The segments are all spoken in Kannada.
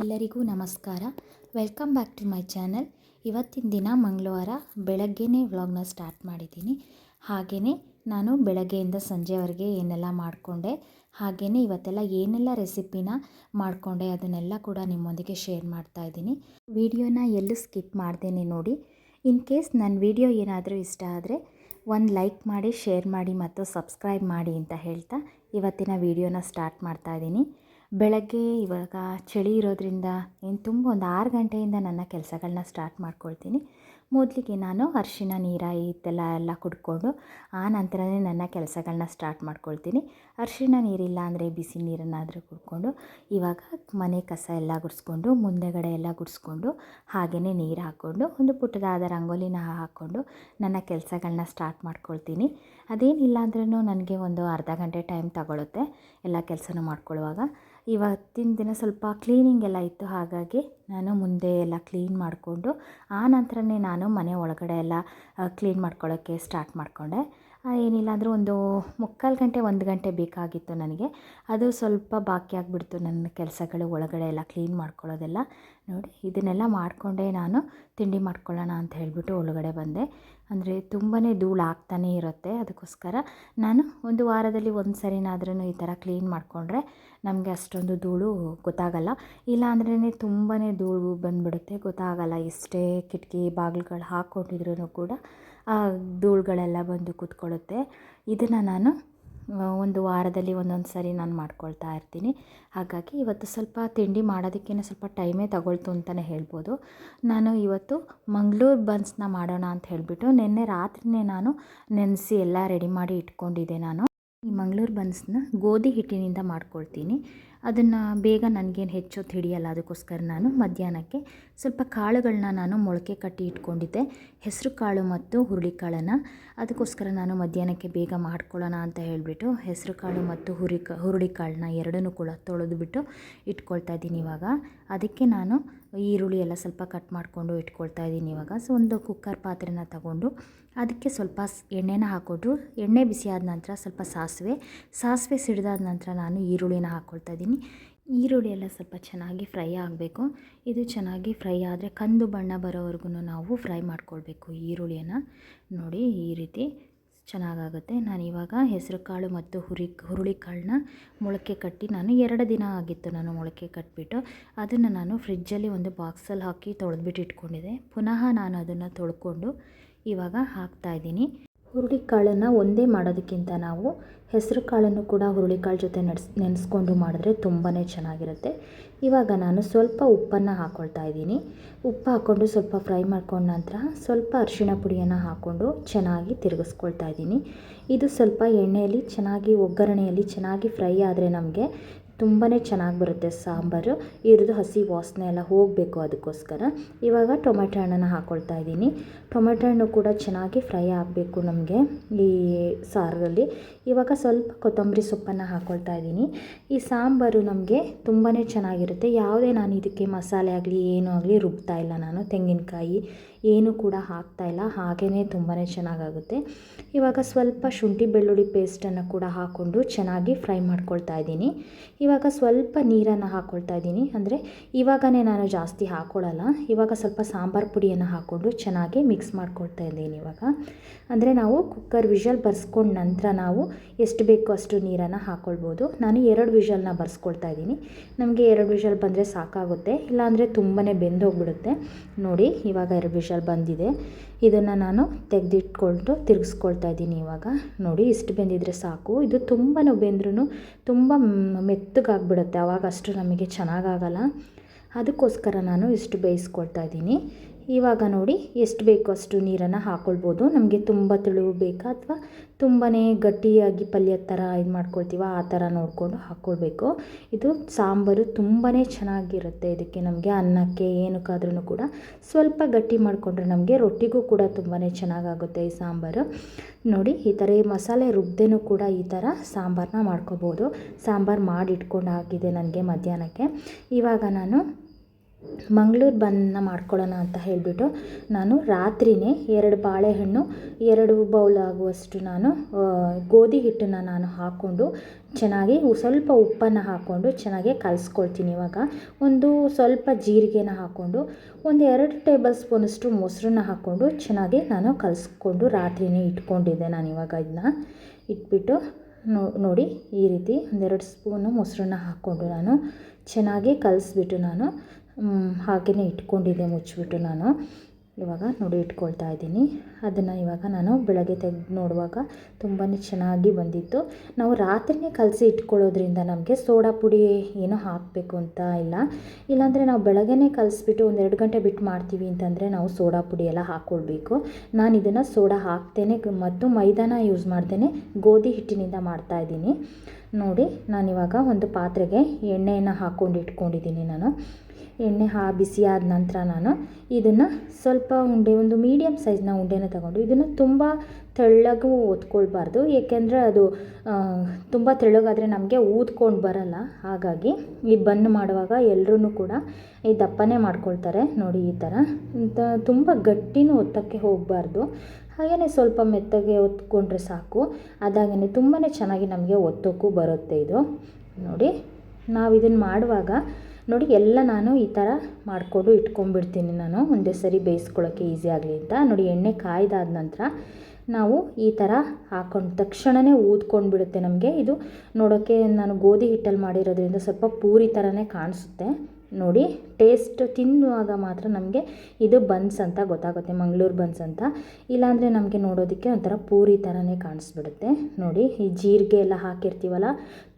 ಎಲ್ಲರಿಗೂ ನಮಸ್ಕಾರ. Welcome back to my channel ಇವತ್ತಿನ ದಿನ ಮಂಗಳವಾರ ಬೆಳಗ್ಗೆನೇ ವ್ಲಾಗ್ನ ಸ್ಟಾರ್ಟ್ ಮಾಡಿದ್ದೀನಿ. ಹಾಗೆಯೇ ನಾನು ಬೆಳಗ್ಗೆಯಿಂದ ಸಂಜೆವರೆಗೆ ಏನೆಲ್ಲ ಮಾಡಿಕೊಂಡೆ ಹಾಗೆಯೇ ಇವತ್ತೆಲ್ಲ ಏನೆಲ್ಲ ರೆಸಿಪಿನ ಮಾಡಿಕೊಂಡೆ ಅದನ್ನೆಲ್ಲ ಕೂಡ ನಿಮ್ಮೊಂದಿಗೆ ಶೇರ್ ಮಾಡ್ತಾ ಇದ್ದೀನಿ. ವಿಡಿಯೋನ ಎಲ್ಲೂ ಸ್ಕಿಪ್ ಮಾಡ್ದೇನೆ ನೋಡಿ. ಇನ್ ಕೇಸ್ ನನ್ನ ವಿಡಿಯೋ ಏನಾದರೂ ಇಷ್ಟ ಆದರೆ ಒಂದು ಲೈಕ್ ಮಾಡಿ ಶೇರ್ ಮಾಡಿ ಮತ್ತು ಸಬ್ಸ್ಕ್ರೈಬ್ ಮಾಡಿ ಅಂತ ಹೇಳ್ತಾ ಇವತ್ತಿನ ವಿಡಿಯೋನ ಸ್ಟಾರ್ಟ್ ಮಾಡ್ತಾ ಇದ್ದೀನಿ. ಬೆಳಗ್ಗೆ ಇವಾಗ ಚಳಿ ಇರೋದ್ರಿಂದ ಏನು ತುಂಬ ಒಂದು ಆರು ಗಂಟೆಯಿಂದ ನನ್ನ ಕೆಲಸಗಳನ್ನ ಸ್ಟಾರ್ಟ್ ಮಾಡ್ಕೊಳ್ತೀನಿ. ಮೊದಲಿಗೆ ನಾನು ಅರಿಶಿನ ನೀರ ಇದೆಲ್ಲ ಎಲ್ಲ ಕುಡ್ಕೊಂಡು ಆ ನಂತರನೇ ನನ್ನ ಕೆಲಸಗಳನ್ನ ಸ್ಟಾರ್ಟ್ ಮಾಡ್ಕೊಳ್ತೀನಿ. ಅರ್ಶಿನ ನೀರಿಲ್ಲ ಅಂದರೆ ಬಿಸಿ ನೀರನ್ನಾದರೂ ಕುಡ್ಕೊಂಡು, ಇವಾಗ ಮನೆ ಕಸ ಎಲ್ಲ ಗುಡಿಸ್ಕೊಂಡು, ಮುಂದೆಗಡೆ ಎಲ್ಲ ಗುಡಿಸ್ಕೊಂಡು ಹಾಗೆಯೇ ನೀರು ಹಾಕ್ಕೊಂಡು, ಒಂದು ಪುಟ್ಟದಾದ ರಂಗೋಲಿನ ಹಾಕ್ಕೊಂಡು ನನ್ನ ಕೆಲಸಗಳನ್ನ ಸ್ಟಾರ್ಟ್ ಮಾಡ್ಕೊಳ್ತೀನಿ. ಅದೇನಿಲ್ಲ ಅಂದ್ರೂ ನನಗೆ ಒಂದು ಅರ್ಧ ಗಂಟೆ ಟೈಮ್ ತಗೊಳುತ್ತೆ ಎಲ್ಲ ಕೆಲಸನೂ ಮಾಡ್ಕೊಳ್ಳುವಾಗ ಇವತ್ತಿನ ದಿನ ಸ್ವಲ್ಪ ಕ್ಲೀನಿಂಗ್ ಎಲ್ಲ ಇತ್ತು, ಹಾಗಾಗಿ ನಾನು ಮುಂದೆ ಎಲ್ಲ ಕ್ಲೀನ್ ಮಾಡಿಕೊಂಡು, ಆ ನಂತರನೇ ನಾನು ಮನೆ ಒಳಗಡೆ ಎಲ್ಲ ಕ್ಲೀನ್ ಮಾಡ್ಕೊಳ್ಳೋಕ್ಕೆ ಸ್ಟಾರ್ಟ್ ಮಾಡಿಕೊಂಡೆ. ಏನಿಲ್ಲ ಅಂದರೂ ಒಂದು ಮುಕ್ಕಾಲು ಗಂಟೆ, ಒಂದು ಗಂಟೆ ಬೇಕಾಗಿತ್ತು ನನಗೆ. ಅದು ಸ್ವಲ್ಪ ಬಾಕಿ ಆಗಿಬಿಡ್ತು ನನ್ನ ಕೆಲಸಗಳು ಒಳಗಡೆ ಎಲ್ಲ ಕ್ಲೀನ್ ಮಾಡ್ಕೊಳ್ಳೋದೆಲ್ಲ. ನೋಡಿ, ಇದನ್ನೆಲ್ಲ ಮಾಡಿಕೊಂಡೇ ನಾನು ತಿಂಡಿ ಮಾಡ್ಕೊಳ್ಳೋಣ ಅಂತ ಹೇಳಿಬಿಟ್ಟು ಒಳಗಡೆ ಬಂದೆ. ಅಂದರೆ ತುಂಬಾ ಧೂಳು ಆಗ್ತಾನೇ ಇರುತ್ತೆ. ಅದಕ್ಕೋಸ್ಕರ ನಾನು ಒಂದು ವಾರದಲ್ಲಿ ಒಂದು ಸರಿನಾದ್ರೂ ಈ ಥರ ಕ್ಲೀನ್ ಮಾಡಿಕೊಂಡ್ರೆ ನಮಗೆ ಅಷ್ಟೊಂದು ಧೂಳು ಗೊತ್ತಾಗಲ್ಲ. ಇಲ್ಲ ಅಂದ್ರೇ ತುಂಬಾ ಧೂಳು ಬಂದುಬಿಡುತ್ತೆ. ಗೊತ್ತಾಗಲ್ಲ ಎಷ್ಟೇ ಕಿಟಕಿ ಬಾಗಿಲುಗಳು ಹಾಕ್ಕೊಂಡಿದ್ರೂ ಕೂಡ ಆ ಧೂಳುಗಳೆಲ್ಲ ಬಂದು ಕೂತ್ಕೊಳ್ಳುತ್ತೆ. ಇದನ್ನು ನಾನು ಒಂದು ವಾರದಲ್ಲಿ ಒಂದೊಂದು ಸರಿ ನಾನು ಮಾಡ್ಕೊಳ್ತಾ ಇರ್ತೀನಿ. ಹಾಗಾಗಿ ಇವತ್ತು ಸ್ವಲ್ಪ ತಿಂಡಿ ಮಾಡೋದಕ್ಕೇನೆ ಸ್ವಲ್ಪ ಟೈಮೇ ತಗೊಳ್ತು ಅಂತಲೇ ಹೇಳ್ಬೋದು. ನಾನು ಇವತ್ತು ಮಂಗಳೂರು ಬನ್ಸ್ನ ಮಾಡೋಣ ಅಂತ ಹೇಳಿಬಿಟ್ಟು ನಿನ್ನೆ ರಾತ್ರಿಯೇ ನಾನು ನೆನೆಸಿ ಎಲ್ಲ ರೆಡಿ ಮಾಡಿ ಇಟ್ಕೊಂಡಿದ್ದೆ ನಾನು. ಈ ಮಂಗಳೂರು ಬನ್ಸ್ನ ಗೋಧಿ ಹಿಟ್ಟಿನಿಂದ ಮಾಡ್ಕೊಳ್ತೀನಿ. ಅದನ್ನು ಬೇಗ ನನಗೇನು ಹೆಚ್ಚೊತ್ತು ಹಿಡಿಯಲ್ಲ, ಅದಕ್ಕೋಸ್ಕರ ನಾನು ಮಧ್ಯಾಹ್ನಕ್ಕೆ ಸ್ವಲ್ಪ ಕಾಳುಗಳನ್ನ ನಾನು ಮೊಳಕೆ ಕಟ್ಟಿ ಇಟ್ಕೊಂಡಿದ್ದೆ. ಹೆಸರು ಕಾಳು ಮತ್ತು ಹುರುಳಿಕಾಳನ್ನು. ಅದಕ್ಕೋಸ್ಕರ ನಾನು ಮಧ್ಯಾಹ್ನಕ್ಕೆ ಬೇಗ ಮಾಡ್ಕೊಳ್ಳೋಣ ಅಂತ ಹೇಳಿಬಿಟ್ಟು ಹೆಸರು ಕಾಳು ಮತ್ತು ಹುರಿ ಹುರುಳಿಕಾಳನ್ನ ಎರಡನ್ನೂ ಕೂಡ ತೊಳೆದುಬಿಟ್ಟು ಇಟ್ಕೊಳ್ತಾ ಇದ್ದೀನಿ ಇವಾಗ. ಅದಕ್ಕೆ ನಾನು ಈರುಳ್ಳಿ ಎಲ್ಲ ಸ್ವಲ್ಪ ಕಟ್ ಮಾಡಿಕೊಂಡು ಇಟ್ಕೊಳ್ತಾ ಇದ್ದೀನಿ ಇವಾಗ. ಸೊ ಒಂದು ಕುಕ್ಕರ್ ಪಾತ್ರೆನ ತಗೊಂಡು ಅದಕ್ಕೆ ಸ್ವಲ್ಪ ಎಣ್ಣೆನ ಹಾಕ್ಕೊಟ್ರು ಎಣ್ಣೆ ಬಿಸಿ ಆದ ನಂತರ ಸ್ವಲ್ಪ ಸಾಸಿವೆ ಸಾಸಿವೆ ಸಿಡಿದಾದ ನಂತರ ನಾನು ಈರುಳ್ಳಿನ ಹಾಕ್ಕೊಳ್ತಾ ಇದ್ದೀನಿ. ಈರುಳ್ಳಿ ಎಲ್ಲ ಸ್ವಲ್ಪ ಚೆನ್ನಾಗಿ ಫ್ರೈ ಆಗಬೇಕು. ಇದು ಚೆನ್ನಾಗಿ ಫ್ರೈ ಆದರೆ ಕಂದು ಬಣ್ಣ ಬರೋವರೆಗೂ ನಾವು ಫ್ರೈ ಮಾಡ್ಕೊಳ್ಬೇಕು ಈರುಳ್ಳಿಯನ್ನು. ನೋಡಿ ಈ ರೀತಿ ಚೆನ್ನಾಗಾಗುತ್ತೆ. ನಾನು ಇವಾಗ ಹೆಸರು ಕಾಳು ಮತ್ತು ಹುರಿ ಹುರುಳಿಕಾಳನ್ನ ಮೊಳಕೆ ಕಟ್ಟಿ ನಾನು ಎರಡು ದಿನ ಆಗಿತ್ತು ನಾನು ಮೊಳಕೆ ಕಟ್ಬಿಟ್ಟು. ಅದನ್ನು ನಾನು ಫ್ರಿಜ್ಜಲ್ಲಿ ಒಂದು ಬಾಕ್ಸಲ್ಲಿ ಹಾಕಿ ತೊಳೆದ್ಬಿಟ್ಟು ಇಟ್ಕೊಂಡಿದ್ದೆ. ಪುನಃ ನಾನು ಅದನ್ನು ತೊಳ್ಕೊಂಡು ಇವಾಗ ಹಾಕ್ತಾಯಿದ್ದೀನಿ ಹುರುಳಿಕಾಳನ್ನು ಒಂದೇ ಮಾಡೋದಕ್ಕಿಂತ ನಾವು ಹೆಸರು ಕಾಳನ್ನು ಕೂಡ ಹುರುಳಿಕಾಳು ಜೊತೆ ನಡ್ಸ್, ನೆನೆಸ್ಕೊಂಡು ಮಾಡಿದ್ರೆ ತುಂಬಾ ಚೆನ್ನಾಗಿರುತ್ತೆ. ಇವಾಗ ನಾನು ಸ್ವಲ್ಪ ಉಪ್ಪನ್ನು ಹಾಕ್ಕೊಳ್ತಾ ಇದ್ದೀನಿ. ಉಪ್ಪು ಹಾಕ್ಕೊಂಡು ಸ್ವಲ್ಪ ಫ್ರೈ ಮಾಡ್ಕೊಂಡ ನಂತರ ಸ್ವಲ್ಪ ಅರಿಶಿಣ ಪುಡಿಯನ್ನು ಹಾಕ್ಕೊಂಡು ಚೆನ್ನಾಗಿ ತಿರುಗಿಸ್ಕೊಳ್ತಾ ಇದ್ದೀನಿ. ಇದು ಸ್ವಲ್ಪ ಎಣ್ಣೆಯಲ್ಲಿ ಚೆನ್ನಾಗಿ, ಒಗ್ಗರಣೆಯಲ್ಲಿ ಚೆನ್ನಾಗಿ ಫ್ರೈ ಆದರೆ ನಮಗೆ ತುಂಬಾ ಚೆನ್ನಾಗಿ ಬರುತ್ತೆ ಸಾಂಬಾರು. ಇದ್ರದ್ದು ಹಸಿ ವಾಸನೆ ಎಲ್ಲ ಹೋಗಬೇಕು ಅದಕ್ಕೋಸ್ಕರ. ಇವಾಗ ಟೊಮೆಟೊ ಹಣ್ಣನ್ನು ಹಾಕ್ಕೊಳ್ತಾ ಇದ್ದೀನಿ. ಟೊಮೆಟೊ ಹಣ್ಣು ಕೂಡ ಚೆನ್ನಾಗಿ ಫ್ರೈ ಆಗಬೇಕು ನಮಗೆ ಈ ಸಾರಲ್ಲಿ ಇವಾಗ ಸ್ವಲ್ಪ ಕೊತ್ತಂಬರಿ ಸೊಪ್ಪನ್ನು ಹಾಕ್ಕೊಳ್ತಾ ಇದ್ದೀನಿ. ಈ ಸಾಂಬಾರು ನಮಗೆ ತುಂಬಾ ಚೆನ್ನಾಗಿರುತ್ತೆ. ಯಾವುದೇ ನಾನು ಇದಕ್ಕೆ ಮಸಾಲೆ ಆಗಲಿ, ಏನೂ ಆಗಲಿ ರುಬ್ತಾ ಇಲ್ಲ ನಾನು ತೆಂಗಿನಕಾಯಿ. ಏನು ಕೂಡ ಹಾಕ್ತಾ ಇಲ್ಲ. ಹಾಗೆಯೇ ತುಂಬಾ ಚೆನ್ನಾಗಾಗುತ್ತೆ. ಇವಾಗ ಸ್ವಲ್ಪ ಶುಂಠಿ ಬೆಳ್ಳುಳ್ಳಿ ಪೇಸ್ಟನ್ನು ಕೂಡ ಹಾಕ್ಕೊಂಡು ಚೆನ್ನಾಗಿ ಫ್ರೈ ಮಾಡ್ಕೊಳ್ತಾ ಇದ್ದೀನಿ. ಇವಾಗ ಸ್ವಲ್ಪ ನೀರನ್ನು ಹಾಕ್ಕೊಳ್ತಾ ಇದ್ದೀನಿ. ಅಂದರೆ ಇವಾಗನೇ ನಾನು ಜಾಸ್ತಿ ಹಾಕ್ಕೊಳ್ಳಲ್ಲ ಇವಾಗ ಸ್ವಲ್ಪ ಸಾಂಬಾರು ಪುಡಿಯನ್ನು ಹಾಕ್ಕೊಂಡು ಚೆನ್ನಾಗಿ ಮಿಕ್ಸ್ ಮಾಡ್ಕೊಳ್ತಾ ಇದ್ದೀನಿ ಇವಾಗ. ಅಂದರೆ ನಾವು ಕುಕ್ಕರ್ ವಿಷಲ್ ಬರ್ಸ್ಕೊಂಡ ನಂತರ ನಾವು ಎಷ್ಟು ಬೇಕೋ ಅಷ್ಟು ನೀರನ್ನು ಹಾಕ್ಕೊಳ್ಬೋದು ನಾನು ಎರಡು ವಿಷಲ್ನ ಬರ್ಸ್ಕೊಳ್ತಾ ಇದ್ದೀನಿ. ನಮಗೆ ಎರಡು ವಿಷಲ್ ಬಂದರೆ ಸಾಕಾಗುತ್ತೆ. ಇಲ್ಲಾಂದರೆ ತುಂಬಾ ಬೆಂದೋಗ್ಬಿಡುತ್ತೆ. ನೋಡಿ, ಇವಾಗ ಎರಡು ವಿಷಲ್ ಬಂದಿದೆ. ಇದನ್ನು ನಾನು ತೆಗೆದಿಟ್ಕೊಂಡು ತಿರುಗಿಸ್ಕೊಳ್ತಾ ಇದ್ದೀನಿ ಇವಾಗ. ನೋಡಿ, ಇಷ್ಟು ಬೆಂದಿದ್ರೆ ಸಾಕು. ಇದು ತುಂಬಾ ಬೆಂದ್ರೂ ತುಂಬ ಮೆತ್ತಗಾಗ್ಬಿಡುತ್ತೆ. ಆವಾಗ ಅಷ್ಟು ನಮಗೆ ಚೆನ್ನಾಗಾಗಲ್ಲ. ಅದಕ್ಕೋಸ್ಕರ ನಾನು ಇಷ್ಟು ಬೇಯಿಸ್ಕೊಳ್ತಾ ಇದ್ದೀನಿ. ಇವಾಗ ನೋಡಿ ಎಷ್ಟು ಬೇಕೋ ಅಷ್ಟು ನೀರನ್ನು ಹಾಕ್ಕೊಳ್ಬೋದು ನಮಗೆ ತುಂಬ ತೆಳು ಬೇಕಾ ಅಥವಾ ತುಂಬಾ ಗಟ್ಟಿಯಾಗಿ ಪಲ್ಯ ಥರ ಇದು ಮಾಡ್ಕೊಳ್ತೀವ ಆ ಥರ ನೋಡಿಕೊಂಡು ಹಾಕ್ಕೊಳ್ಬೇಕು ಇದು ಸಾಂಬಾರು ತುಂಬಾ ಚೆನ್ನಾಗಿರುತ್ತೆ ಇದಕ್ಕೆ ನಮಗೆ ಅನ್ನಕ್ಕೆ ಏನಕ್ಕಾದ್ರೂ ಕೂಡ. ಸ್ವಲ್ಪ ಗಟ್ಟಿ ಮಾಡಿಕೊಂಡ್ರೆ ನಮಗೆ ರೊಟ್ಟಿಗೂ ಕೂಡ ತುಂಬಾ ಚೆನ್ನಾಗಾಗುತ್ತೆ ಈ ಸಾಂಬಾರು. ನೋಡಿ ಈ ಥರ ಈ ಮಸಾಲೆ ರುಬ್ದೇನೂ ಕೂಡ ಈ ಥರ ಸಾಂಬಾರನ್ನ ಮಾಡ್ಕೋಬೋದು ಸಾಂಬಾರು ಮಾಡಿ ಇಟ್ಕೊಂಡು ಹಾಕಿದೆ ನನಗೆ ಮಧ್ಯಾಹ್ನಕ್ಕೆ. ಇವಾಗ ನಾನು ಮಂಗಳೂರು ಬನ್ನ ಮಾಡ್ಕೊಳ್ಳೋಣ ಅಂತ ಹೇಳಿಬಿಟ್ಟು ನಾನು ರಾತ್ರಿಯೇ ಎರಡು ಬಾಳೆಹಣ್ಣು, ಎರಡು ಬೌಲ್ ಆಗುವಷ್ಟು ನಾನು ಗೋಧಿ ಹಿಟ್ಟನ್ನು ನಾನು ಹಾಕ್ಕೊಂಡು ಚೆನ್ನಾಗಿ ಸ್ವಲ್ಪ ಉಪ್ಪನ್ನು ಹಾಕ್ಕೊಂಡು ಚೆನ್ನಾಗಿ ಕಲಸ್ಕೊಳ್ತೀನಿ ಇವಾಗ. ಒಂದು ಸ್ವಲ್ಪ ಜೀರಿಗೆನ ಹಾಕ್ಕೊಂಡು ಒಂದು ಎರಡು ಟೇಬಲ್ ಸ್ಪೂನಷ್ಟು ಮೊಸರನ್ನ ಹಾಕ್ಕೊಂಡು ಚೆನ್ನಾಗಿ ನಾನು ಕಲಸ್ಕೊಂಡು ರಾತ್ರಿಯೇ ಇಟ್ಕೊಂಡಿದ್ದೆ ನಾನು ಇವಾಗ ಇದನ್ನ ಇಟ್ಬಿಟ್ಟು ನೋಡಿ ಈ ರೀತಿ ಒಂದೆರಡು ಸ್ಪೂನು ಮೊಸರನ್ನ ಹಾಕ್ಕೊಂಡು ನಾನು ಚೆನ್ನಾಗಿ ಕಲಿಸ್ಬಿಟ್ಟು ನಾನು ಹಾಗೆಯೇ ಇಟ್ಕೊಂಡಿದ್ದೆ, ಮುಚ್ಚಿಬಿಟ್ಟು ನಾನು. ಇವಾಗ ನೋಡಿ ಇಟ್ಕೊಳ್ತಾ ಇದ್ದೀನಿ. ಅದನ್ನು ಇವಾಗ ನಾನು ಬೆಳಗ್ಗೆ ತೆಗೆದು ನೋಡುವಾಗ ತುಂಬಾ ಚೆನ್ನಾಗಿ ಬಂದಿತ್ತು. ನಾವು ರಾತ್ರಿಯೇ ಕಲಸಿ ಇಟ್ಕೊಳ್ಳೋದ್ರಿಂದ ನಮಗೆ ಸೋಡಾ ಪುಡಿ ಏನೂ ಹಾಕಬೇಕು ಅಂತ ಇಲ್ಲ. ಇಲ್ಲಾಂದರೆ ನಾವು ಬೆಳಗ್ಗೆನೇ ಕಲಿಸ್ಬಿಟ್ಟು ಒಂದು ಎರಡು ಗಂಟೆ ಬಿಟ್ಟು ಮಾಡ್ತೀವಿ ಅಂತಂದರೆ ನಾವು ಸೋಡಾ ಪುಡಿ ಎಲ್ಲ ಹಾಕ್ಕೊಳ್ಬೇಕು ನಾನು ಇದನ್ನು ಸೋಡಾ ಹಾಕ್ತೇನೆ, ಮತ್ತು ಮೈದಾನ ಯೂಸ್ ಮಾಡ್ತೇನೆ, ಗೋಧಿ ಹಿಟ್ಟಿನಿಂದ ಮಾಡ್ತಾಯಿದ್ದೀನಿ ನೋಡಿ ನಾನಿವಾಗ ಒಂದು ಪಾತ್ರೆಗೆ ಎಣ್ಣೆಯನ್ನು ಹಾಕ್ಕೊಂಡು ಇಟ್ಕೊಂಡಿದ್ದೀನಿ ನಾನು. ಎಣ್ಣೆ ಹಾ ಬಿಸಿ ಆದ ನಂತರ ನಾನು ಇದನ್ನು ಸ್ವಲ್ಪ ಉಂಡೆ, ಒಂದು ಮೀಡಿಯಮ್ ಸೈಜ್ನ ಉಂಡೆನ ತಗೊಂಡು ಇದನ್ನು ತುಂಬ ತೆಳ್ಳಗೂ ಒತ್ಕೊಳ್ಬಾರ್ದು. ಏಕೆಂದರೆ ಅದು ತುಂಬ ತೆಳ್ಳಗಾದರೆ ನಮಗೆ ಊದ್ಕೊಂಡು ಬರಲ್ಲ. ಹಾಗಾಗಿ ಈ ಬನ್ ಮಾಡುವಾಗ ಎಲ್ಲರೂ ಕೂಡ ಈ ದಪ್ಪನೇ ಮಾಡ್ಕೊಳ್ತಾರೆ ನೋಡಿ ಈ ಥರ ತುಂಬ ಗಟ್ಟಿನೂ ಒತ್ತಕ್ಕೆ ಹೋಗಬಾರ್ದು. ಹಾಗೆಯೇ ಸ್ವಲ್ಪ ಮೆತ್ತಗೆ ಒತ್ಕೊಂಡ್ರೆ ಸಾಕು. ಅದಾಗೇ ತುಂಬಾ ಚೆನ್ನಾಗಿ ನಮಗೆ ಒತ್ತೋಕ್ಕೂ ಬರುತ್ತೆ ಇದು. ನೋಡಿ ನಾವು ಇದನ್ನು ಮಾಡುವಾಗ ನೋಡಿ, ಎಲ್ಲ ನಾನು ಈ ಥರ ಮಾಡಿಕೊಂಡು ಇಟ್ಕೊಂಡ್ಬಿಡ್ತೀನಿ ನಾನು. ಒಂದೇ ಸರಿ ಬೇಯಿಸ್ಕೊಳ್ಳೋಕ್ಕೆ ಈಸಿ ಆಗಲಿ ಅಂತ. ನೋಡಿ, ಎಣ್ಣೆ ಕಾಯ್ದಾದ ನಂತರ ನಾವು ಈ ಥರ ಹಾಕೊಂಡು ತಕ್ಷಣವೇ ಊದ್ಕೊಂಡು ಬಿಡುತ್ತೆ ನಮಗೆ. ಇದು ನೋಡೋಕ್ಕೆ ನಾನು ಗೋಧಿ ಹಿಟ್ಟಲ್ಲಿ ಮಾಡಿರೋದ್ರಿಂದ ಸ್ವಲ್ಪ ಪೂರಿ ಥರನೇ ಕಾಣಿಸುತ್ತೆ. ನೋಡಿ ಟೇಸ್ಟ್ ತಿನ್ನುವಾಗ ಮಾತ್ರ ನಮಗೆ ಇದು ಬನ್ಸ್ ಅಂತ ಗೊತ್ತಾಗುತ್ತೆ, ಮಂಗಳೂರು ಬನ್ಸ್ ಅಂತ. ಇಲ್ಲಾಂದರೆ ನಮಗೆ ನೋಡೋದಕ್ಕೆ ಒಂಥರ ಪೂರಿ ಥರನೇ ಕಾಣಿಸ್ಬಿಡುತ್ತೆ. ನೋಡಿ, ಈ ಜೀರಿಗೆ ಎಲ್ಲ ಹಾಕಿರ್ತೀವಲ್ಲ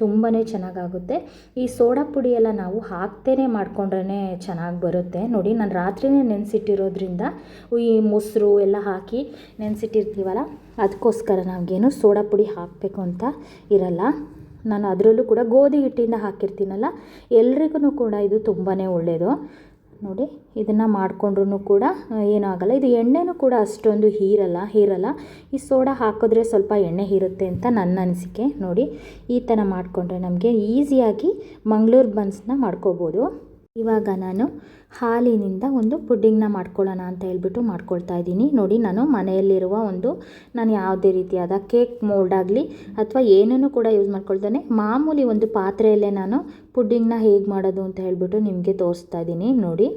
ತುಂಬಾ ಚೆನ್ನಾಗಾಗುತ್ತೆ. ಈ ಸೋಡಾ ಪುಡಿ ಎಲ್ಲ ನಾವು ಹಾಕ್ತೇನೆ ಮಾಡ್ಕೊಂಡ್ರೇ ಚೆನ್ನಾಗಿ ಬರುತ್ತೆ. ನೋಡಿ, ನಾನು ರಾತ್ರಿನೇ ನೆನೆಸಿಟ್ಟಿರೋದ್ರಿಂದ ಈ ಮೊಸರು ಎಲ್ಲ ಹಾಕಿ ನೆನೆಸಿಟ್ಟಿರ್ತೀವಲ್ಲ, ಅದಕ್ಕೋಸ್ಕರ ನಮಗೇನು ಸೋಡಾ ಪುಡಿ ಹಾಕಬೇಕು ಅಂತ ಇರಲ್ಲ. ನಾನು ಅದರಲ್ಲೂ ಕೂಡ ಗೋಧಿ ಹಿಟ್ಟಿಂದ ಹಾಕಿರ್ತೀನಲ್ಲ, ಎಲ್ರಿಗೂ ಕೂಡ ಇದು ತುಂಬಾ ಒಳ್ಳೆಯದು ನೋಡಿ, ಇದನ್ನು ಮಾಡಿಕೊಂಡ್ರೂ ಕೂಡ ಏನೂ ಆಗಲ್ಲ. ಇದು ಎಣ್ಣೆನೂ ಕೂಡ ಅಷ್ಟೊಂದು ಹೀರಲ್ಲ ಹೀರಲ್ಲ. ಈ ಸೋಡಾ ಹಾಕಿದ್ರೆ ಸ್ವಲ್ಪ ಎಣ್ಣೆ ಹೀರುತ್ತೆ ಅಂತ ನನ್ನ ಅನಿಸಿಕೆ. ನೋಡಿ, ಈ ಥರ ಮಾಡಿಕೊಂಡ್ರೆ ನಮಗೆ ಈಸಿಯಾಗಿ ಮಂಗಳೂರು ಬನ್ಸ್ನ ಮಾಡ್ಕೋಬೋದು. ಇವಾಗ ನಾನು ಹಾಲಿನಿಂದ ಒಂದು ಪುಡ್ಡಿಂಗ್ನ ಮಾಡ್ಕೊಳ್ಳೋಣ ಅಂತ ಹೇಳ್ಬಿಟ್ಟು ಮಾಡ್ಕೊಳ್ತಾ ಇದ್ದೀನಿ. ನೋಡಿ, ನಾನು ಮನೆಯಲ್ಲಿರುವ ಒಂದು, ನಾನು ಯಾವುದೇ ರೀತಿಯಾದ ಕೇಕ್ ಮೋಲ್ಡ್ ಆಗಲಿ ಅಥವಾ ಏನನ್ನು ಕೂಡ ಯೂಸ್ ಮಾಡ್ಕೊಳ್ತಾನೆ. ಮಾಮೂಲಿ ಒಂದು ಪಾತ್ರೆಯಲ್ಲೇ ನಾನು ಪುಡ್ಡಿಂಗ್ನ ಹೇಗೆ ಮಾಡೋದು ಅಂತ ಹೇಳ್ಬಿಟ್ಟು ನಿಮಗೆ ತೋರಿಸ್ತಾ ಇದ್ದೀನಿ. ನೋಡಿ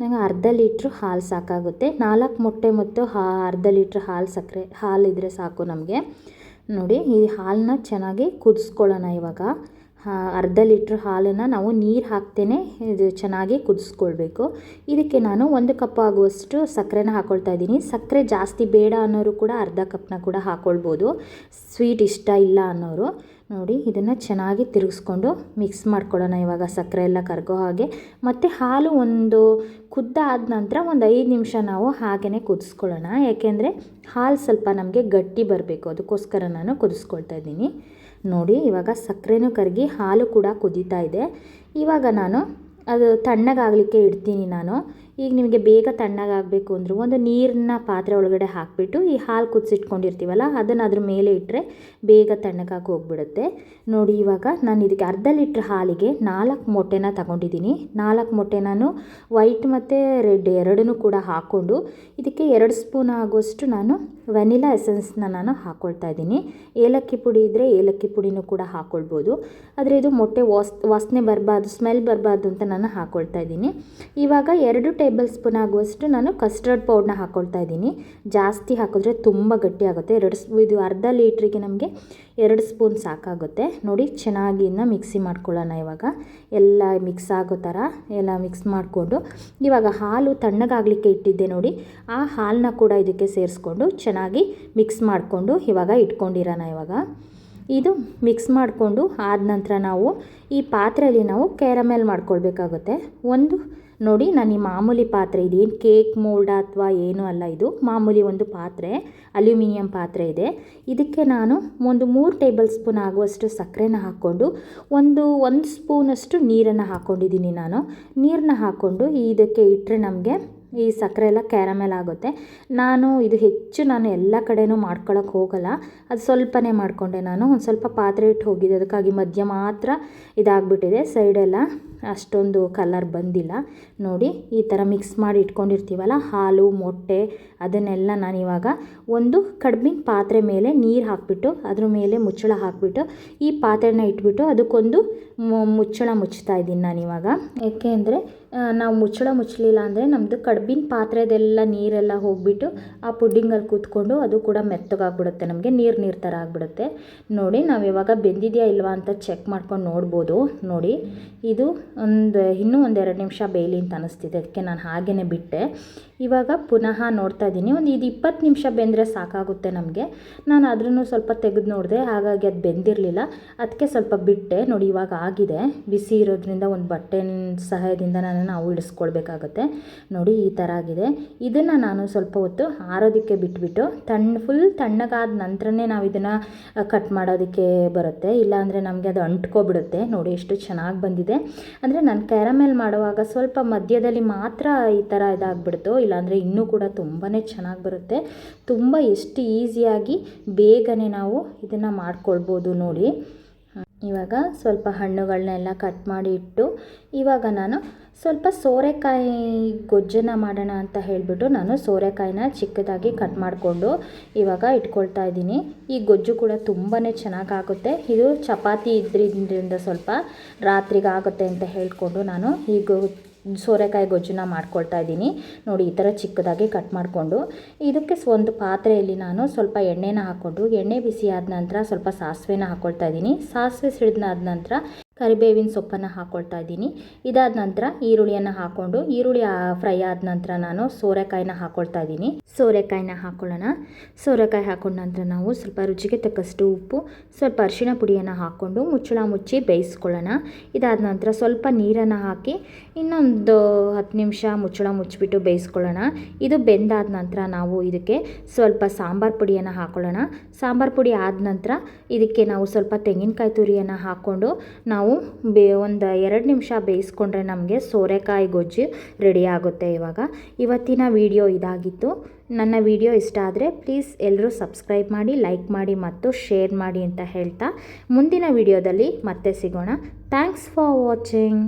ನನಗೆ ಅರ್ಧ ಲೀಟ್ರ್ ಹಾಲು ಸಾಕಾಗುತ್ತೆ. ನಾಲ್ಕು ಮೊಟ್ಟೆ ಮತ್ತು ಹಾ, ಅರ್ಧ ಲೀಟ್ರ್ ಹಾಲು ಸಕ್ಕರೆ ಹಾಲು ಇದ್ದರೆ ಸಾಕು ನಮಗೆ. ನೋಡಿ, ಈ ಹಾಲನ್ನ ಚೆನ್ನಾಗಿ ಕುದಿಸ್ಕೊಳ್ಳೋಣ ಇವಾಗ. ಅರ್ಧ ಲೀಟ್ರ್ ಹಾಲನ್ನು ನಾವು ನೀರು ಹಾಕ್ತೇನೆ. ಇದು ಚೆನ್ನಾಗಿ ಕುದಿಸ್ಕೊಳ್ಬೇಕು. ಇದಕ್ಕೆ ನಾನು ಒಂದು ಕಪ್ ಆಗುವಷ್ಟು ಸಕ್ಕರೆನ ಹಾಕ್ಕೊಳ್ತಾ ಇದ್ದೀನಿ. ಸಕ್ಕರೆ ಜಾಸ್ತಿ ಬೇಡ ಅನ್ನೋರು ಕೂಡ ಅರ್ಧ ಕಪ್ನ ಕೂಡ ಹಾಕ್ಕೊಳ್ಬೋದು ಸ್ವೀಟ್ ಇಷ್ಟ ಇಲ್ಲ ಅನ್ನೋರು. ನೋಡಿ, ಇದನ್ನು ಚೆನ್ನಾಗಿ ತಿರುಗಿಸ್ಕೊಂಡು ಮಿಕ್ಸ್ ಮಾಡ್ಕೊಳ್ಳೋಣ ಇವಾಗ ಸಕ್ಕರೆ ಎಲ್ಲ ಕರಗೋ ಹಾಗೆ. ಮತ್ತು ಹಾಲು ಒಂದು ಕುದ್ದಾದ ನಂತರ ಒಂದು ಐದು ನಿಮಿಷ ನಾವು ಹಾಗೆಯೇ ಕುದಿಸ್ಕೊಳ್ಳೋಣ. ಯಾಕೆಂದರೆ ಹಾಲು ಸ್ವಲ್ಪ ನಮಗೆ ಗಟ್ಟಿ ಬರಬೇಕು. ಅದಕ್ಕೋಸ್ಕರ ನಾನು ಕುದಿಸ್ಕೊಳ್ತಾ ಇದ್ದೀನಿ. ನೋಡಿ ಇವಾಗ ಸಕ್ಕರೆನೂ ಕರಗಿ ಹಾಲು ಕೂಡ ಕುದೀತಾ ಇದೆ. ಇವಾಗ ನಾನು ಅದು ತಣ್ಣಗಾಗಲಿಕ್ಕೆ ಇಡ್ತೀನಿ ನಾನು. ಈಗ ನಿಮಗೆ ಬೇಗ ತಣ್ಣಗಾಗಬೇಕು ಅಂದರೂ ಒಂದು ನೀರನ್ನ ಪಾತ್ರೆ ಒಳಗಡೆ ಹಾಕಿಬಿಟ್ಟು ಈ ಹಾಲು ಕುದಿಸಿಟ್ಕೊಂಡಿರ್ತೀವಲ್ಲ, ಅದನ್ನು ಅದ್ರ ಮೇಲೆ ಇಟ್ಟರೆ ಬೇಗ ತಣ್ಣಗಾಗಿ ಹೋಗ್ಬಿಡುತ್ತೆ. ನೋಡಿ ಇವಾಗ ನಾನು ಇದಕ್ಕೆ ಅರ್ಧ ಲೀಟ್ರ್ ಹಾಲಿಗೆ ನಾಲ್ಕು ಮೊಟ್ಟೆನ ತಗೊಂಡಿದ್ದೀನಿ. ನಾಲ್ಕು ಮೊಟ್ಟೆ ನಾನು ವೈಟ್ ಮತ್ತು ರೆಡ್ ಎರಡನ್ನೂ ಕೂಡ ಹಾಕ್ಕೊಂಡು ಇದಕ್ಕೆ ಎರಡು ಸ್ಪೂನ್ ಆಗೋಷ್ಟು ನಾನು ವೆನಿಲಾ ಎಸೆನ್ಸ್ನ ನಾನು ಹಾಕ್ಕೊಳ್ತಾ ಇದ್ದೀನಿ. ಏಲಕ್ಕಿ ಪುಡಿ ಇದ್ದರೆ ಏಲಕ್ಕಿ ಪುಡಿನೂ ಕೂಡ ಹಾಕ್ಕೊಳ್ಬೋದು ಆದರೆ ಇದು ಮೊಟ್ಟೆ ವಾಸ್, ವಾಸನೆ ಬರಬಾರ್ದು, ಸ್ಮೆಲ್ ಬರಬಾರ್ದು ಅಂತ ನಾನು ಹಾಕ್ಕೊಳ್ತಾ ಇದ್ದೀನಿ. ಇವಾಗ ಎರಡು ಟೇಬಲ್ ಸ್ಪೂನ್ ಆಗುವಷ್ಟು ನಾನು ಕಸ್ಟರ್ಡ್ ಪೌಡ್ರನ್ನ ಹಾಕ್ಕೊಳ್ತಾ ಇದ್ದೀನಿ. ಜಾಸ್ತಿ ಹಾಕಿದ್ರೆ ತುಂಬ ಗಟ್ಟಿ ಆಗುತ್ತೆ. ಎರಡು ಸ್ಪೂ ಇದು ಅರ್ಧ ಲೀಟ್ರಿಗೆ ನಮಗೆ ಎರಡು ಸ್ಪೂನ್ ಸಾಕಾಗುತ್ತೆ. ನೋಡಿ, ಚೆನ್ನಾಗಿ ಇನ್ನು ಮಿಕ್ಸಿ ಮಾಡ್ಕೊಳ್ಳೋಣ ಇವಾಗ. ಎಲ್ಲ ಮಿಕ್ಸ್ ಆಗೋ ಥರ ಎಲ್ಲ ಮಿಕ್ಸ್ ಮಾಡಿಕೊಂಡು. ಇವಾಗ ಹಾಲು ತಣ್ಣಗಾಗಲಿಕ್ಕೆ ಇಟ್ಟಿದ್ದೆ ನೋಡಿ. ಆ ಹಾಲನ್ನ ಕೂಡ ಇದಕ್ಕೆ ಸೇರಿಸ್ಕೊಂಡು ಚೆನ್ನಾಗಿ ಮಿಕ್ಸ್ ಮಾಡಿಕೊಂಡು ಇವಾಗ ಇಟ್ಕೊಂಡಿರೋಣ ಇವಾಗ. ಇದು ಮಿಕ್ಸ್ ಮಾಡಿಕೊಂಡು ಆದ ನಂತರ ನಾವು ಈ ಪಾತ್ರೆಯಲ್ಲಿ ನಾವು ಕ್ಯಾರಮೆಲ್ ಮಾಡ್ಕೊಳ್ಬೇಕಾಗುತ್ತೆ. ಒಂದು ನೋಡಿ, ನಾನು ಈ ಮಾಮೂಲಿ ಪಾತ್ರೆ, ಇದೇನು ಕೇಕ್ ಮೋಲ್ಡ ಅಥವಾ ಏನೂ ಅಲ್ಲ ಇದು, ಮಾಮೂಲಿ ಒಂದು ಪಾತ್ರೆ, ಅಲ್ಯೂಮಿನಿಯಂ ಪಾತ್ರೆ ಇದೆ. ಇದಕ್ಕೆ ನಾನು ಒಂದು ಮೂರು ಟೇಬಲ್ ಸ್ಪೂನ್ ಆಗುವಷ್ಟು ಸಕ್ಕರೆನ ಹಾಕ್ಕೊಂಡು, ಒಂದು ಒಂದು ಸ್ಪೂನಷ್ಟು ನೀರನ್ನು ಹಾಕ್ಕೊಂಡಿದ್ದೀನಿ ನಾನು. ನೀರನ್ನ ಹಾಕ್ಕೊಂಡು ಇದಕ್ಕೆ ಇಟ್ಟರೆ ನಮಗೆ ಈ ಸಕ್ಕರೆ ಎಲ್ಲ ಕ್ಯಾರಮೆಲ್ ಆಗುತ್ತೆ. ನಾನು ಇದು ಹೆಚ್ಚು ನಾನು ಎಲ್ಲ ಕಡೆನೂ ಮಾಡ್ಕೊಳಕ್ಕೆ ಹೋಗಲ್ಲ. ಅದು ಸ್ವಲ್ಪನೇ ಮಾಡಿಕೊಂಡೆ ನಾನು. ಒಂದು ಸ್ವಲ್ಪ ಪಾತ್ರೆ ಇಟ್ಟು ಹೋಗಿದೆ ಅದಕ್ಕಾಗಿ ಮಧ್ಯ ಮಾತ್ರ ಇದಾಗ್ಬಿಟ್ಟಿದೆ. ಸೈಡೆಲ್ಲ ಅಷ್ಟೊಂದು ಕಲರ್ ಬಂದಿಲ್ಲ. ನೋಡಿ, ಈ ಥರ ಮಿಕ್ಸ್ ಮಾಡಿ ಇಟ್ಕೊಂಡಿರ್ತೀವಲ್ಲ, ಹಾಲು, ಮೊಟ್ಟೆ, ಅದನ್ನೆಲ್ಲ ನಾನಿವಾಗ ಒಂದು ಕಡ್ಬಿನ ಪಾತ್ರೆ ಮೇಲೆ ನೀರು ಹಾಕಿಬಿಟ್ಟು, ಅದ್ರ ಮೇಲೆ ಮುಚ್ಚಳ ಹಾಕಿಬಿಟ್ಟು, ಈ ಪಾತ್ರೆನ ಇಟ್ಬಿಟ್ಟು ಅದಕ್ಕೊಂದು ಮುಚ್ಚಳ ಮುಚ್ತಾ ಇದ್ದೀನಿ ನಾನು ಇವಾಗ. ಯಾಕೆ ಅಂದರೆ ನಾವು ಮುಚ್ಚಳ ಮುಚ್ಚಲಿಲ್ಲ ಅಂದರೆ ನಮ್ಮದು ಕಡ್ಬಿನ ಪಾತ್ರೆದೆಲ್ಲ ನೀರೆಲ್ಲ ಹೋಗಿಬಿಟ್ಟು ಆ ಪುಡ್ಡಿಂಗಲ್ಲಿ ಕೂತ್ಕೊಂಡು ಅದು ಕೂಡ ಮೆತ್ತಗಾಗ್ಬಿಡುತ್ತೆ. ನಮಗೆ ನೀರು ನೀರು ಥರ ಆಗ್ಬಿಡುತ್ತೆ. ನೋಡಿ, ನಾವು ಇವಾಗ ಬೆಂದಿದೆಯಾ ಇಲ್ವಾ ಅಂತ ಚೆಕ್ ಮಾಡ್ಕೊಂಡು ನೋಡ್ಬೋದು. ನೋಡಿ, ಇದು ಒಂದು, ಇನ್ನೂ ಒಂದೆರಡು ನಿಮಿಷ ಬೇಯಲಿ ಅಂತ ಅನಿಸ್ತಿದೆ. ಅದಕ್ಕೆ ನಾನು ಹಾಗೇ ಬಿಟ್ಟೆ. ಇವಾಗ ಪುನಃ ನೋಡ್ತಾ ಇದ್ದೀನಿ. ಒಂದು ಇದು ಇಪ್ಪತ್ತು ನಿಮಿಷ ಬೆಂದರೆ ಸಾಕಾಗುತ್ತೆ ನಮಗೆ. ನಾನು ಅದ್ರೂ ಸ್ವಲ್ಪ ತೆಗೆದು ನೋಡಿದೆ, ಹಾಗಾಗಿ ಅದು ಬೆಂದಿರಲಿಲ್ಲ. ಅದಕ್ಕೆ ಸ್ವಲ್ಪ ಬಿಟ್ಟೆ. ನೋಡಿ, ಇವಾಗ ಆಗಿದೆ. ಬಿಸಿ ಇರೋದ್ರಿಂದ ಒಂದು ಬಟ್ಟೆ ಸಹಾಯದಿಂದ ನಾನು ನಾವು ಇಳಿಸ್ಕೊಳ್ಬೇಕಾಗತ್ತೆ. ನೋಡಿ, ಈ ಥರ ಆಗಿದೆ. ಇದನ್ನು ನಾನು ಸ್ವಲ್ಪ ಹೊತ್ತು ಆರೋದಕ್ಕೆ ಬಿಟ್ಬಿಟ್ಟು ತಣ್ಣ ಫುಲ್ ತಣ್ಣಗಾದ ನಂತರನೇ ನಾವು ಇದನ್ನು ಕಟ್ ಮಾಡೋದಕ್ಕೆ ಬರುತ್ತೆ. ಇಲ್ಲಾಂದರೆ ನಮಗೆ ಅದು ಅಂಟ್ಕೊಬಿಡುತ್ತೆ. ನೋಡಿ, ಎಷ್ಟು ಚೆನ್ನಾಗಿ ಬಂದಿದೆ. ಅಂದರೆ ನಾನು ಕ್ಯಾರಮೆಲ್ ಮಾಡುವಾಗ ಸ್ವಲ್ಪ ಮಧ್ಯದಲ್ಲಿ ಮಾತ್ರ ಈ ಥರ ಇದಾಗ್ಬಿಡ್ತು. ಇಲ್ಲಾಂದರೆ ಇನ್ನೂ ಕೂಡ ತುಂಬಾ ಚೆನ್ನಾಗಿ ಬರುತ್ತೆ. ತುಂಬ ಎಷ್ಟು ಈಸಿಯಾಗಿ ಬೇಗನೆ ನಾವು ಇದನ್ನು ಮಾಡ್ಕೊಳ್ಬೋದು ನೋಡಿ. ಇವಾಗ ಸ್ವಲ್ಪ ಹಣ್ಣುಗಳನ್ನೆಲ್ಲ ಕಟ್ ಮಾಡಿ ಇಟ್ಟು, ಇವಾಗ ನಾನು ಸ್ವಲ್ಪ ಸೋರೆಕಾಯಿ ಗೊಜ್ಜನ್ನ ಮಾಡೋಣ ಅಂತ ಹೇಳಿಬಿಟ್ಟು ನಾನು ಸೋರೆಕಾಯಿನ ಚಿಕ್ಕದಾಗಿ ಕಟ್ ಮಾಡಿಕೊಂಡು ಇವಾಗ ಇಟ್ಕೊಳ್ತಾ ಇದ್ದೀನಿ. ಈ ಗೊಜ್ಜು ಕೂಡ ತುಂಬಾ ಚೆನ್ನಾಗಾಗುತ್ತೆ. ಇದು ಚಪಾತಿ ಇದ್ರಿಂದ ಸ್ವಲ್ಪ ರಾತ್ರಿಗೆ ಆಗುತ್ತೆ ಅಂತ ಹೇಳಿಕೊಂಡು ನಾನು ಈಗ ಸೋರೆಕಾಯಿ ಗೊಜ್ಜನ್ನ ಮಾಡ್ಕೊಳ್ತಾ ಇದ್ದೀನಿ. ನೋಡಿ, ಈ ಥರ ಚಿಕ್ಕದಾಗಿ ಕಟ್ ಮಾಡಿಕೊಂಡು ಇದಕ್ಕೆ ಒಂದು ಪಾತ್ರೆಯಲ್ಲಿ ನಾನು ಸ್ವಲ್ಪ ಎಣ್ಣೆನ ಹಾಕ್ಕೊಂಡು, ಎಣ್ಣೆ ಬಿಸಿ ಆದ ನಂತರ ಸ್ವಲ್ಪ ಸಾಸಿವೆನ ಹಾಕ್ಕೊಳ್ತಾ ಇದ್ದೀನಿ. ಸಾಸಿವೆ ಸಿಡಿದಾದ ನಂತರ ಕರಿಬೇವಿನ ಸೊಪ್ಪನ್ನು ಹಾಕ್ಕೊಳ್ತಾ ಇದ್ದೀನಿ. ಇದಾದ ನಂತರ ಈರುಳ್ಳಿಯನ್ನು ಹಾಕ್ಕೊಂಡು ಈರುಳ್ಳಿ ಫ್ರೈ ಆದ ನಂತರ ನಾನು ಸೋರೆಕಾಯಿನ ಹಾಕ್ಕೊಳ್ತಾ ಇದ್ದೀನಿ. ಸೋರೆಕಾಯಿನ ಹಾಕ್ಕೊಳ್ಳೋಣ ಸೋರೆಕಾಯಿ ಹಾಕೊಂಡ ನಂತರ ನಾವು ಸ್ವಲ್ಪ ರುಚಿಗೆ ತಕ್ಕಷ್ಟು ಉಪ್ಪು, ಸ್ವಲ್ಪ ಅರಿಶಿಣ ಪುಡಿಯನ್ನು ಹಾಕ್ಕೊಂಡು ಮುಚ್ಚಳ ಮುಚ್ಚಿ ಬೇಯಿಸ್ಕೊಳ್ಳೋಣ. ಇದಾದ ನಂತರ ಸ್ವಲ್ಪ ನೀರನ್ನು ಹಾಕಿ ಇನ್ನೊಂದು ಹತ್ತು ನಿಮಿಷ ಮುಚ್ಚಳ ಮುಚ್ಚಿಬಿಟ್ಟು ಬೇಯಿಸ್ಕೊಳ್ಳೋಣ. ಇದು ಬೆಂದಾದ ನಂತರ ನಾವು ಇದಕ್ಕೆ ಸ್ವಲ್ಪ ಸಾಂಬಾರು ಪುಡಿಯನ್ನು ಹಾಕ್ಕೊಳ್ಳೋಣ ಸಾಂಬಾರು ಪುಡಿ ಆದ ನಂತರ ಇದಕ್ಕೆ ನಾವು ಸ್ವಲ್ಪ ತೆಂಗಿನಕಾಯಿ ತುರಿಯನ್ನು ಹಾಕ್ಕೊಂಡು ನಾವು ನಾವು ಬೇ ಒಂದು ಎರಡು ನಿಮಿಷ ಬೇಯಿಸ್ಕೊಂಡ್ರೆ ನಮಗೆ ಸೋರೆಕಾಯಿ ಗೊಜ್ಜು ರೆಡಿ ಆಗುತ್ತೆ ಇವಾಗ. ಇವತ್ತಿನ ವಿಡಿಯೋ ಇದಾಗಿತ್ತು. ನನ್ನ ವಿಡಿಯೋ ಇಷ್ಟ ಆದರೆ ಪ್ಲೀಸ್ ಎಲ್ಲರೂ ಸಬ್ಸ್ಕ್ರೈಬ್ ಮಾಡಿ ಲೈಕ್ ಮಾಡಿ ಮತ್ತು ಶೇರ್ ಮಾಡಿ ಅಂತ ಹೇಳ್ತಾ ಮುಂದಿನ ವಿಡಿಯೋದಲ್ಲಿ ಮತ್ತೆ ಸಿಗೋಣ. Thanks for watching